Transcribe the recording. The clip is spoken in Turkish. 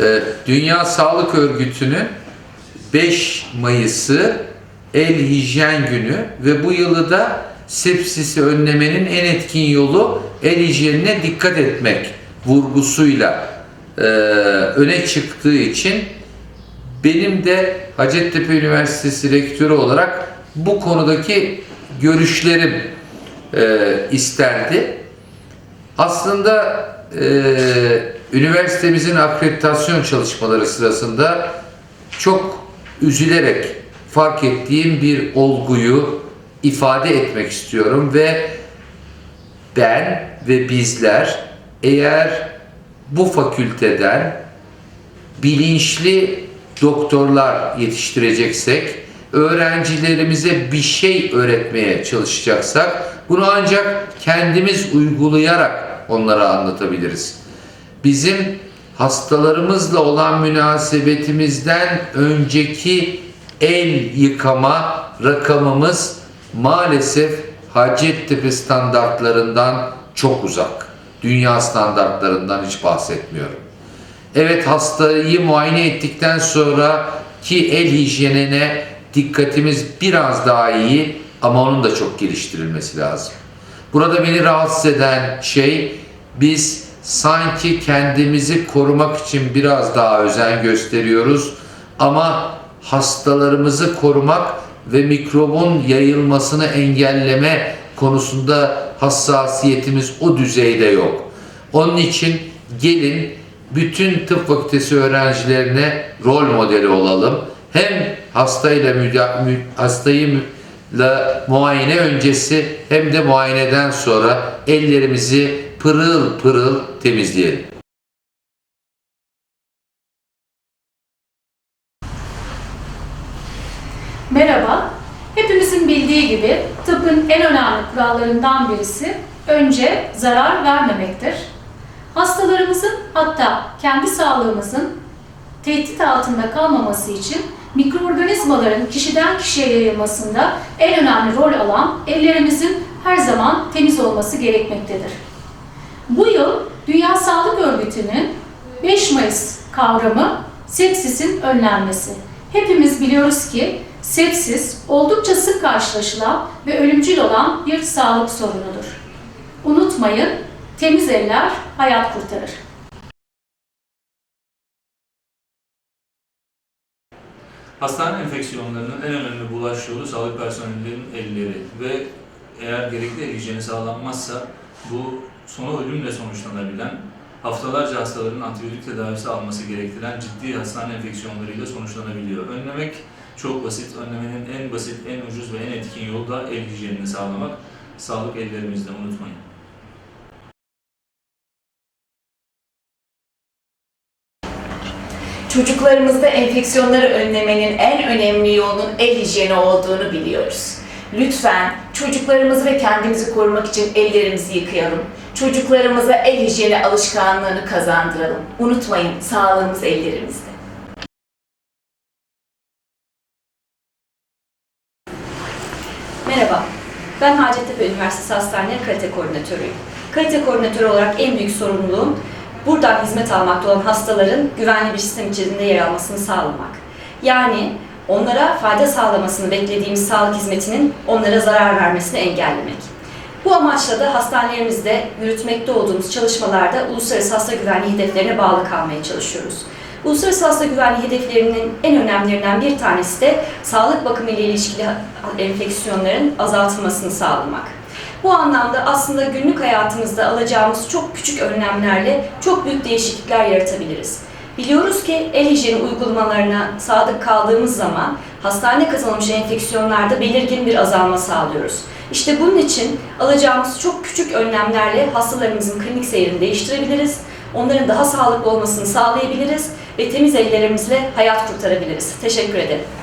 Ee, Dünya Sağlık Örgütü'nün 5 Mayıs'ı El Hijyen Günü ve bu yılı da sepsisi önlemenin en etkin yolu el hijyenine dikkat etmek vurgusuyla e, öne çıktığı için benim de Hacettepe Üniversitesi rektörü olarak bu konudaki görüşlerim e, isterdi. Aslında e, üniversitemizin akreditasyon çalışmaları sırasında çok üzülerek fark ettiğim bir olguyu ifade etmek istiyorum ve ben ve bizler eğer bu fakülteden bilinçli doktorlar yetiştireceksek, öğrencilerimize bir şey öğretmeye çalışacaksak, bunu ancak kendimiz uygulayarak onlara anlatabiliriz. Bizim hastalarımızla olan münasebetimizden önceki el yıkama rakamımız maalesef Hacettepe standartlarından çok uzak. Dünya standartlarından hiç bahsetmiyorum. Evet hastayı muayene ettikten sonra ki el hijyenine dikkatimiz biraz daha iyi ama onun da çok geliştirilmesi lazım. Burada beni rahatsız eden şey biz sanki kendimizi korumak için biraz daha özen gösteriyoruz ama hastalarımızı korumak ve mikrobun yayılmasını engelleme konusunda hassasiyetimiz o düzeyde yok. Onun için gelin bütün tıp fakültesi öğrencilerine rol modeli olalım. Hem hastayla müda- mü- hastayı la muayene öncesi hem de muayeneden sonra ellerimizi pırıl pırıl temizleyelim. Merhaba. Hepimizin bildiği gibi tıbbın en önemli kurallarından birisi önce zarar vermemektir. Hastalarımızın hatta kendi sağlığımızın tehdit altında kalmaması için mikroorganizmaların kişiden kişiye yayılmasında en önemli rol alan ellerimizin her zaman temiz olması gerekmektedir. Bu yıl Dünya Sağlık Örgütü'nün 5 Mayıs kavramı sepsisin önlenmesi. Hepimiz biliyoruz ki sepsis oldukça sık karşılaşılan ve ölümcül olan bir sağlık sorunudur. Unutmayın, temiz eller hayat kurtarır. Hastane enfeksiyonlarının en önemli bulaş yolu sağlık personellerinin elleri ve eğer gerekli el hijyeni sağlanmazsa bu sonu ölümle sonuçlanabilen, haftalarca hastaların antibiyotik tedavisi alması gerektiren ciddi hastane enfeksiyonlarıyla sonuçlanabiliyor. Önlemek çok basit. Önlemenin en basit, en ucuz ve en etkin yolu da el hijyenini sağlamak. Sağlık ellerimizde unutmayın. Çocuklarımızda enfeksiyonları önlemenin en önemli yolunun el hijyeni olduğunu biliyoruz. Lütfen çocuklarımızı ve kendimizi korumak için ellerimizi yıkayalım. Çocuklarımıza el hijyeni alışkanlığını kazandıralım. Unutmayın sağlığımız ellerimizde. Merhaba, ben Hacettepe Üniversitesi Hastanesi Kalite Koordinatörüyüm. Kalite koordinatörü olarak en büyük sorumluluğum buradan hizmet almakta olan hastaların güvenli bir sistem içerisinde yer almasını sağlamak. Yani onlara fayda sağlamasını beklediğimiz sağlık hizmetinin onlara zarar vermesini engellemek. Bu amaçla da hastanelerimizde yürütmekte olduğumuz çalışmalarda uluslararası hasta güvenliği hedeflerine bağlı kalmaya çalışıyoruz. Uluslararası hasta güvenliği hedeflerinin en önemlilerinden bir tanesi de sağlık bakımı ile ilişkili enfeksiyonların azaltılmasını sağlamak. Bu anlamda aslında günlük hayatımızda alacağımız çok küçük önlemlerle çok büyük değişiklikler yaratabiliriz. Biliyoruz ki el hijyeni uygulamalarına sadık kaldığımız zaman hastane kazanılmış enfeksiyonlarda belirgin bir azalma sağlıyoruz. İşte bunun için alacağımız çok küçük önlemlerle hastalarımızın klinik seyrini değiştirebiliriz, onların daha sağlıklı olmasını sağlayabiliriz ve temiz ellerimizle hayat kurtarabiliriz. Teşekkür ederim.